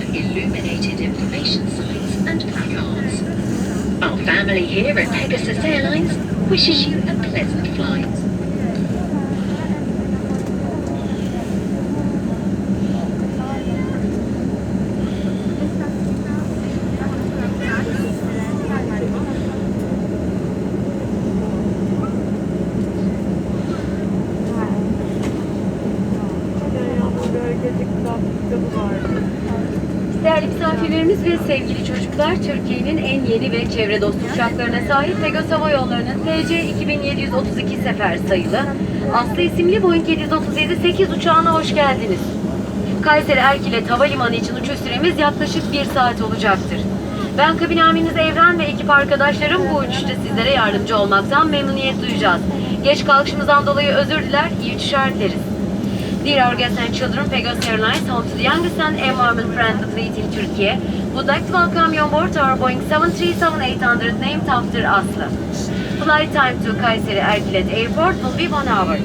illuminated information signs and placards. Our family here at Pegasus Airlines wishes you a pleasant flight. Değerli misafirlerimiz ve sevgili çocuklar, Türkiye'nin en yeni ve çevre dostu uçaklarına sahip Pegasus Hava Yolları'nın TC 2732 sefer sayılı Aslı isimli Boeing 737-8 uçağına hoş geldiniz. Kayseri Erkilet Havalimanı için uçuş süremiz yaklaşık bir saat olacaktır. Ben kabin amiriniz Evren ve ekip arkadaşlarım bu uçuşta sizlere yardımcı olmaktan memnuniyet duyacağız. Geç kalkışımızdan dolayı özür diler, iyi uçuşlar dileriz. Dear guests and children, Pegasus Airlines, home to the youngest and environment-friendly fleet in Turkey, would like to welcome you on board our Boeing 737-800 named after Aslı. Flight time to Kayseri Erkilet Airport will be one hour.